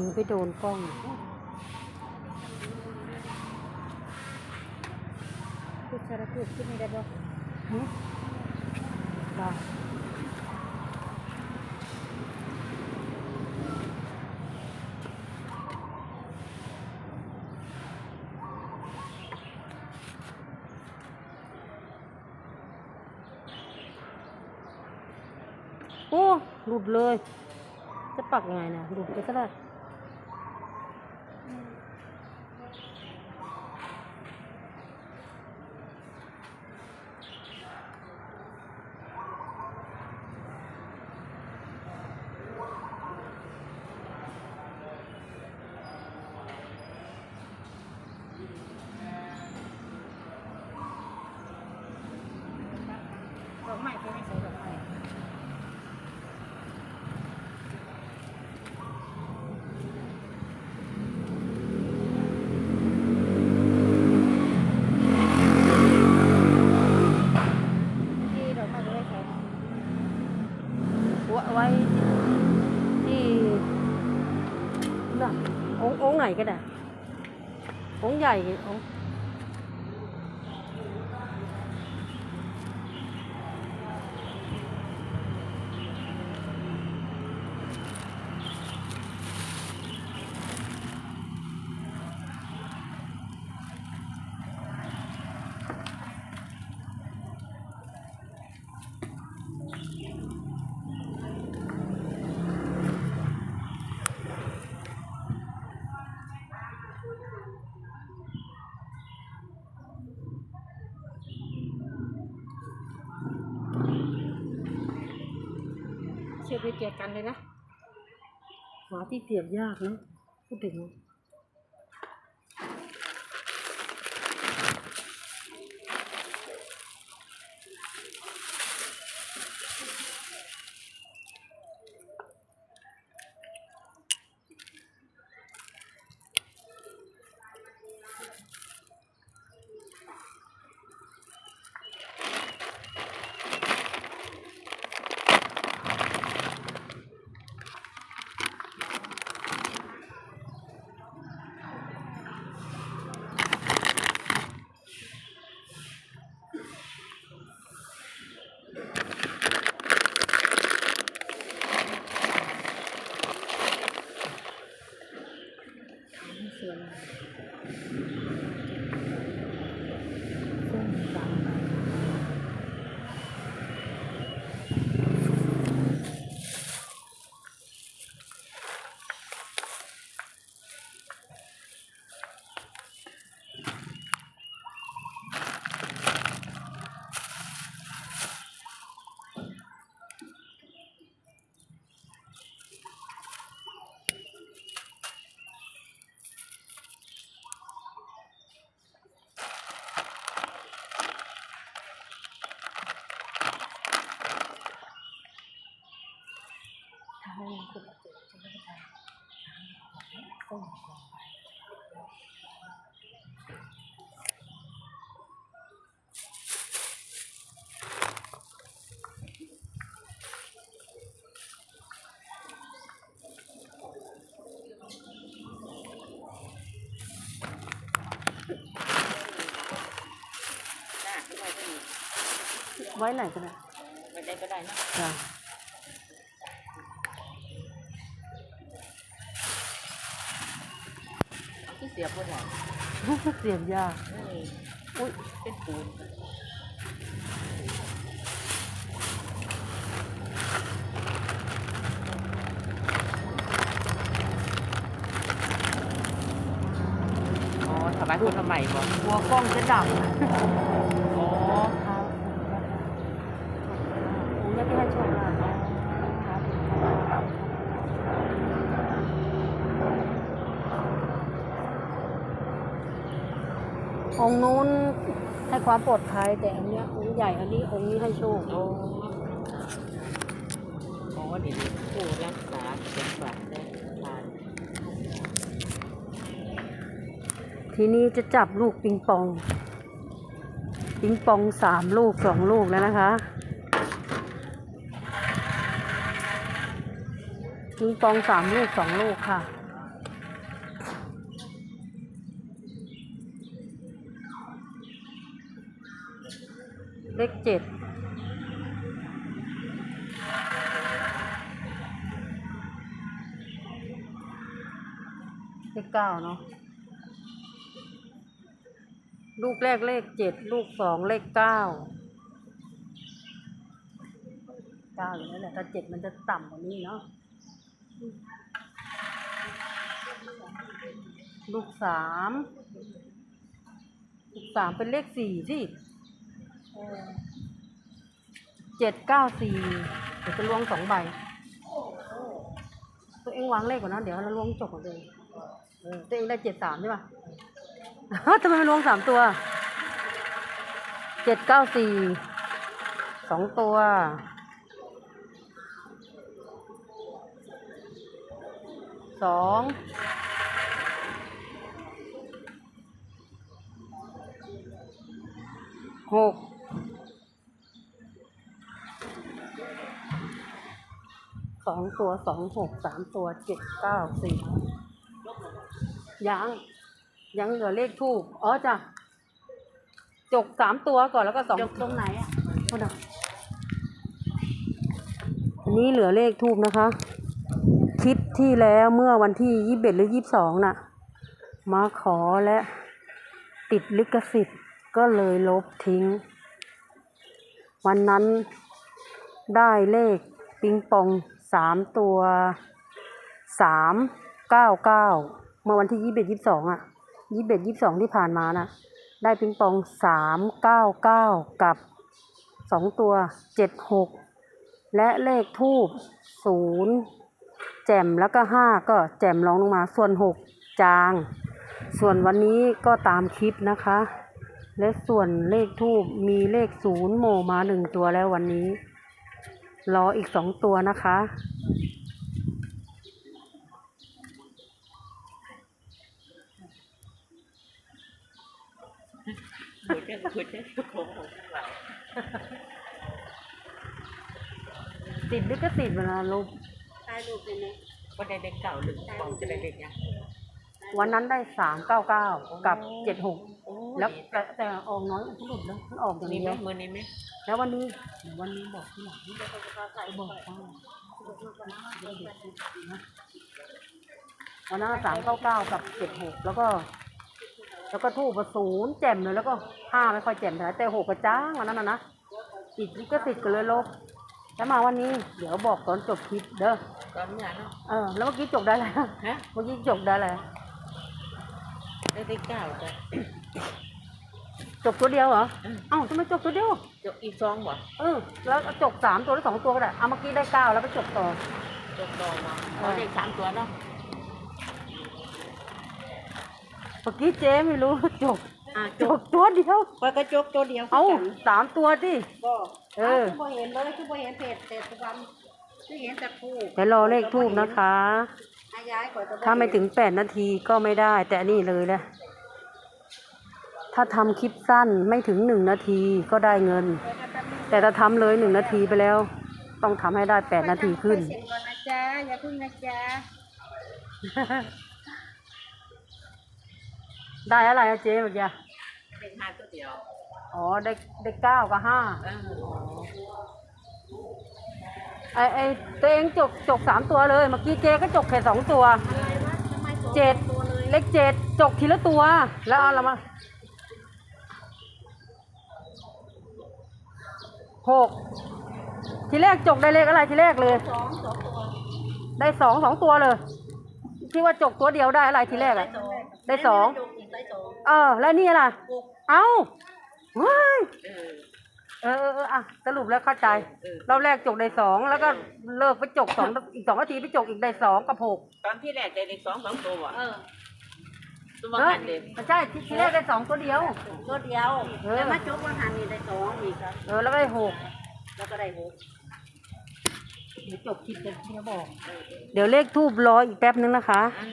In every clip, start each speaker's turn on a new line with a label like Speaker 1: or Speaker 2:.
Speaker 1: มือไปโดนกล้อง
Speaker 2: พูดสารพูดขึ้นไม่ได้บ่
Speaker 1: หึได้โอ้หลุดเลย จะปักยังไงนะหลุดไปก็ได้
Speaker 2: ดอกไม้ไปไม่ใส่ดอกไม้ ที่ดอกไม้จะได้ใช้
Speaker 1: ไว้ไว้ที่น่ะองค์องค์ไหนก็ได้ องค์ ใหญ่องค์
Speaker 2: เชื่อไปเกกันเลยนะ
Speaker 1: หาที่เสียบยากนะพูดถึง
Speaker 2: ได้ไม่ได้ก็ดี
Speaker 1: ไว้ไหนก็ได้
Speaker 2: ไม่ได้ก็ได้นะ
Speaker 1: จ้ะ
Speaker 2: ที่เสียบก็ได้
Speaker 1: เสียบยาก
Speaker 2: นี่
Speaker 1: อุ้ย
Speaker 2: เป็นปูนอ๋อถวายคนละใหม่บ่
Speaker 1: หัวกล้องจะดับ
Speaker 2: อ๋อ
Speaker 1: ครับผมจะให้โชคลาภครับองค์นู้นให้ ความปลอดภัยแต่อันเนี้ยองค์ใหญ่อันนี้องค์นี้ให้โชค
Speaker 2: โอ้อ๋อเดี๋ยวผู้รักษาสมบัติและทาน
Speaker 1: ทีนี้จะจับลูกปิงปอง ปิงปองสามลูกสองลูกแล้วนะคะปิงปองสามลูกสองลูกค่ะ เลขเจ็ดเลขเก้าเนาะลูกแรกเลขเจ็ดลูกสองเลขเก้าเก้าอยู่นั่นแหละถ้าเจ็ดมันจะต่ำกว่านี้เนาะลูกสามลูกสามเป็นเลขสี่ที่ เจ็ดเก้าสี่เดี๋ยวจะล้วงสองใบ ตัวเองวางเลขก่อนนะเดี๋ยวเราล้วงจบของตัวเองเออตัวเองได้เจ็ดสามใช่ปะทำไมมันลวงสามตัว เจ็ดเก้าสี่สองตัวสองหก ส องตัวสองหกสามตัวเจ็ดเก้าสี่ยังยังเหลือเลขทูบอ๋อจ้ะจกสามตัวก่อนแล้วก็สอง
Speaker 2: ยกตรงไหนอะ
Speaker 1: โทษนะอันนี้เหลือเลขทูบนะคะคลิปที่แล้วเมื่อวันที่ยี่สิบเอ็ดหรือยี่สิบสองน่ะ มาขอและติดลิขสิทธิ์ก็เลยลบทิ้ง วันนั้นได้เลขปิงปอง สามตัวสามเก้าเก้าเมื่อวันที่ยี่สิบเอ็ดยี่สิบสองอะยี่สิบเอ็ดยี่สิบสองที่ผ่านมาน่ะได้ปิงปองสามเก้าเก้ากับสองตัวเจ็ดหกและเลขทูบศูนย์แจ่มแล้วก็ห้าก็แจ่มรองลงมาส่วนหกจาง ส่วนวันนี้ก็ตามคลิปนะคะ และส่วนเลขทูบมีเลขศูนย์โมมาหนึ่งตัวแล้ววันนี้ รออีกสองตัวนะคะ
Speaker 2: ขุดได้ขุดได้โค้งของเรา
Speaker 1: ติดลิขสิทธิ์เวลาลบ
Speaker 2: ถ่ายรูปได้ไหมก็ได้เด็กเก่าหรือปองจะได้เด็กยัง
Speaker 1: วันนั้นได้สามเก้าเก้ากับเจ็ดหก
Speaker 2: โอ้ย
Speaker 1: แล้วแต่แต่ออกน้อยอุปลุดนะมันออกอย่าง
Speaker 2: มี
Speaker 1: เดี
Speaker 2: ไหม
Speaker 1: ยว
Speaker 2: มือนี้ไหม
Speaker 1: แล้ววันนี้วันนี้บอกที่หลังบอกว่าวันนั้นสามเก้าเก้ากับเจ็ดหกแล้วก็ แล้วก็ทูบศูนย์แจ่มเลยแล้วก็ห้าไม่ค่อยแจ่มเท่าไหร่แต่หกกระจ้างวันนั้นนะนะติดลิขสิทธิ์กันเลยลบแล้วมาวันนี้เดี๋ยวบอกตอนจบคลิปเด้อ
Speaker 2: ตอนเมื่อเนาะ
Speaker 1: เออแล้วเมื่อกี้จบได้แล้ว
Speaker 2: ฮะ
Speaker 1: เมื่อกี้จบได้แล้ว
Speaker 2: ได้เด็กเก่าจ้ะ
Speaker 1: จบตัวเดียวเหรอ
Speaker 2: อืม
Speaker 1: เอ้าทำไมจบตัวเดียว
Speaker 2: จกอีกสองบ่
Speaker 1: เออ แล้วจบสามตัวหรือสองตัวก็ได้ เอาเมื่อกี้ได้เก้าแล้วไปจบต่อ
Speaker 2: จกต่อมาเอาเด็กสามตัวเนาะ
Speaker 1: เมื่อกี้เจ๊ไม่รู้จบ
Speaker 2: อ่า
Speaker 1: จบตัวเดียว
Speaker 2: ปกระจกตัวเดียว
Speaker 1: เอาสามตัวที่
Speaker 2: บ่
Speaker 1: เออ
Speaker 2: คือบ่เห็นเลยคือบ่เห็นเพจเศษทุกวันคือเห็นแต่ทูบ
Speaker 1: เดี๋ยวรอเลขทูบนะคะ
Speaker 2: อายายก่อนจะบ่
Speaker 1: ถ้าไม่ถึงแปดนาทีก็ไม่ได้ แต่อันนี่เลยแหละถ้าทำคลิปสั้นไม่ถึงหนึ่งนาทีก็ได้เงิน แต่ถ้าทำเลยหนึ่งนาทีไปแล้ว ต้องทำให้ได้แปดนาทีขึ้น
Speaker 2: เสียงก่อนนะจ๊ะอย่าพึ่งนะจ๊ะ
Speaker 1: ได้อะไรอะเจ๊เมื่อกี้
Speaker 2: เด็กหาตัวเดียว
Speaker 1: อ๋อ ได้ได้เก้ากับห้า
Speaker 2: เออ
Speaker 1: ไอไอตัวเองจกจกสามตัวเลย เมื่อกี้เจก็จกแค่สองตัว
Speaker 2: อะไรวะทำไมสอง
Speaker 1: เจ็ด
Speaker 2: ตัวเลย
Speaker 1: เลขเจ็ดจกทีละตัว แล้วเอาละมาหกทีแรกจกได้เลขอะไรทีแรกเลย
Speaker 2: สองสองตัว
Speaker 1: ได้สองสองตัวเลยที่ว่าจกตัวเดียวได้อะไรทีแรกอะได้สอง
Speaker 2: ได้สอง
Speaker 1: เออ แล้วนี่อะไร
Speaker 2: หก
Speaker 1: เอ้าเฮ้ย
Speaker 2: เออ
Speaker 1: เออเออเอออะสรุปแล้วเข้าใจ
Speaker 2: เออ
Speaker 1: รอบแรกจกได้สองแล้วก็เลิกไปจกสองอีกสองนาทีไปจกอีกได้สองกับหก
Speaker 2: ตอนที่แรกได้เด็กสองสองตัวอะ
Speaker 1: เออ
Speaker 2: ตัว
Speaker 1: เฮ้ย
Speaker 2: หันเด็ก
Speaker 1: ไม่ใช่ที่ที่แรกได้สองตัวเดียว
Speaker 2: ตัวเดียว
Speaker 1: เออ
Speaker 2: แล้วมาจุกว่าหันนี่ได้สองอีกครับ
Speaker 1: เออแล้วก็ได้หก
Speaker 2: แล้วก็ได้หก
Speaker 1: เดี๋ยวจบคลิปเดี๋ยวพี่จะบอก เดี๋ยวเลขทูบรออีกแป๊บนึงนะคะ
Speaker 2: อัน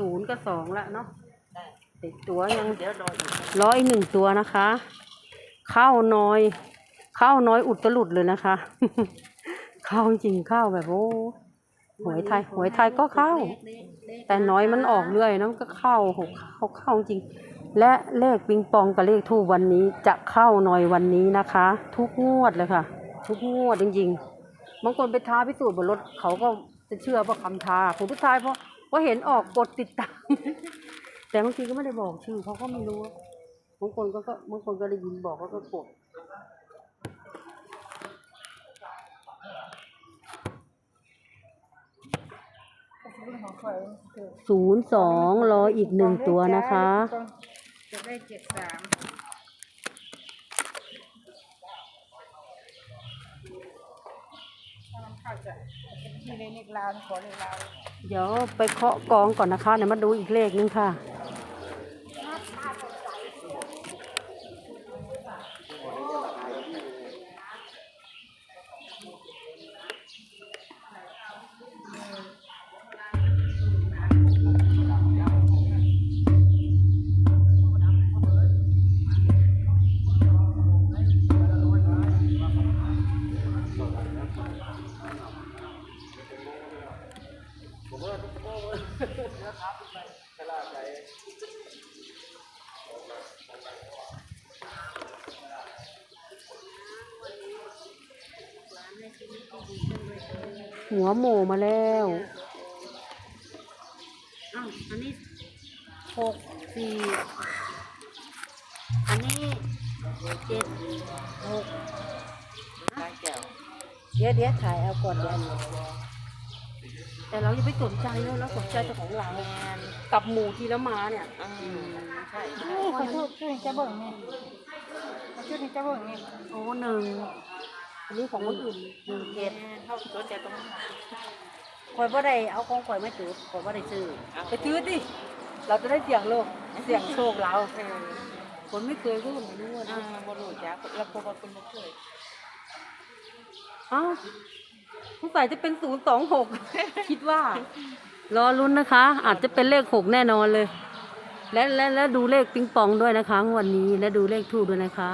Speaker 1: ศูนย์กับสองละเนาะ
Speaker 2: ได้
Speaker 1: ติดตัวยัง
Speaker 2: เดี๋ยวรออีก
Speaker 1: ร้อยหนึ่งตัวนะคะ ข้าวน้อย ข้าวน้อยอุดตลุดเลยนะคะ ข้าวจริงข้าวแบบโอ้หวยไทยหวยไทยก็เข้า แต่น้อยมันออกเรื่อยนะมันก็เข้าหกเข้าเข้าจริง และเลขปิงปองกับเลขทูบวันนี้จะเข้าหน่อยวันนี้นะคะ ทุกงวดเลยค่ะ ทุกงวดจริงๆบางคนไปท้าพิสูจน์บนรถเขาก็จะเชื่อเพราะคำท้าผมทุกทายเพราะ เพราเห็นออกกดติดตาม แต่บางทีก็ไม่ได้บอกชื่อเขาก็ไม่รู้บางคนก็ก็บางคนก็ได้ยินบอกเขาก็กดศูนย์สองรออีกหนึ่งตัวนะคะ
Speaker 2: จะได้เจ็ดสามที่เลขลาวขอเลขลาว
Speaker 1: เดี๋ยวไปเคาะกองก่อนนะคะเดี๋ยวมาดูอีกเลขนึงค่ะ หัวโหมมาแล้วอ้าวอันนี้หกสี่อันนี้เจ็ดหก
Speaker 2: ได้แก้ว
Speaker 1: เดี๋ยวเดี๋ยวถ่ายเอาก่อนเดี๋ยว แต่เราอย่าไปสนใจเลยเราสนใจเจ้าของเรากับหมูทีละมาเนี่ย
Speaker 2: อืมใช่
Speaker 3: นี่เขาชื่อชื่อจะเบิ่งนี่เขาชื่อจะเบิ่งนี่
Speaker 1: โอ้หนึ่งอันนี้ของคนอื่น
Speaker 2: หนึ่งเจ็ดเข้าตัวใจตรงนั้น
Speaker 1: ข่อยว่าได้เอาของข่อยไม่จุดข่อยว่าได้ซื้อไปซื้อดิเราจะได้เสี่ยงโลกเสี่ยงโชคเรา
Speaker 2: เออ
Speaker 1: คนไม่เคยก็ไม่รู้อะ
Speaker 2: อ่า
Speaker 1: นะ
Speaker 2: บรูจ้าแล้วพวกเราเป็นบ่เคย
Speaker 1: อ้าว สงสัยจะเป็นศูนย์สองหกคิดว่า รอลุ้นนะคะ อาจจะเป็นเลขหกแน่นอนเลย และและและดูเลขปิงปองด้วยนะคะวันนี้และดูเลขทูด้วยนะคะ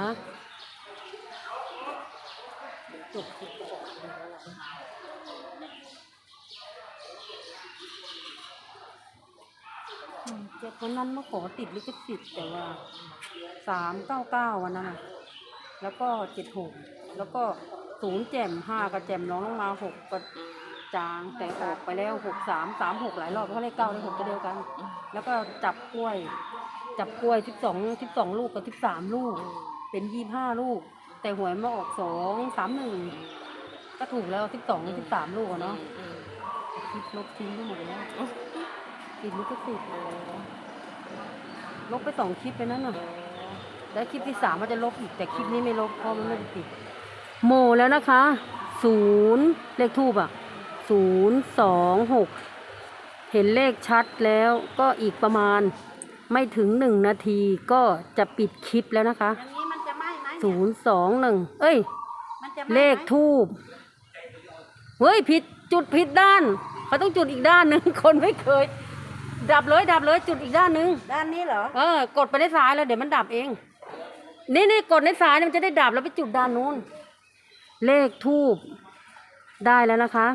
Speaker 1: เจ็ดวันนั้นมาขอติดลิขสิทธิ์แต่ว่าสามเก้าเก้าวันนั้นแล้วก็เจ็ดหกแล้วก็ ศูนย์แจ่มห้ากับแจ่มน้องลงมาหกก็จางแต่ออกไปแล้วหกสามสามหกหลายรอบเพราะเลขเก้าเลขหกตัวเดียวกัน แล้วก็จับกล้วย จับกล้วยสิบสองสิบสองลูกกับสิบสามลูก เป็นยี่ห้าลูก แต่หวยมาออกสองสามหนึ่งก็ถูกแล้วสิบสองสิบสามลูกอะเนาะ
Speaker 2: อืม
Speaker 1: คลิปลบทิ้งไปหมดแล้วติดลิขสิทธิ์ลบไปสองคลิปไปนั่นน่ะแล้วคลิปที่สามมันจะลบอีกแต่คลิปนี้ไม่ลบเพราะมันไม่ได้ติด โมแล้วนะคะศูนย์เลขทูบอะศูนย์สองหกเห็นเลขชัดแล้วก็อีกประมาณไม่ถึงหนึ่งนาทีก็จะปิดคลิปแล้วนะคะ
Speaker 3: อย่างนี้มันจะไหม้ไหม
Speaker 1: ศูนย์สองหนึ่งเอ้ย
Speaker 3: มันจะไหม้ไหม
Speaker 1: เลขทูบเฮ้ยผิดจุดผิดด้านเขาต้องจุดอีกด้านหนึ่ง คนไม่เคย ดับเลยดับเลยจุดอีกด้านหนึ่ง
Speaker 3: ด้านนี้เหรอ
Speaker 1: เออกดไปในซ้ายแล้วเดี๋ยวมันดับเอง นี่นี่กดในซ้ายเนี่ยมันจะได้ดับแล้วไปจุดด้านนู้น เลขทูบได้แล้วนะคะ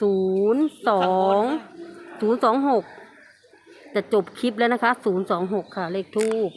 Speaker 1: ศูนย์สองศูนย์สองหกจะจบคลิปแล้วนะคะศูนย์สองหกค่ะ เลขทูบ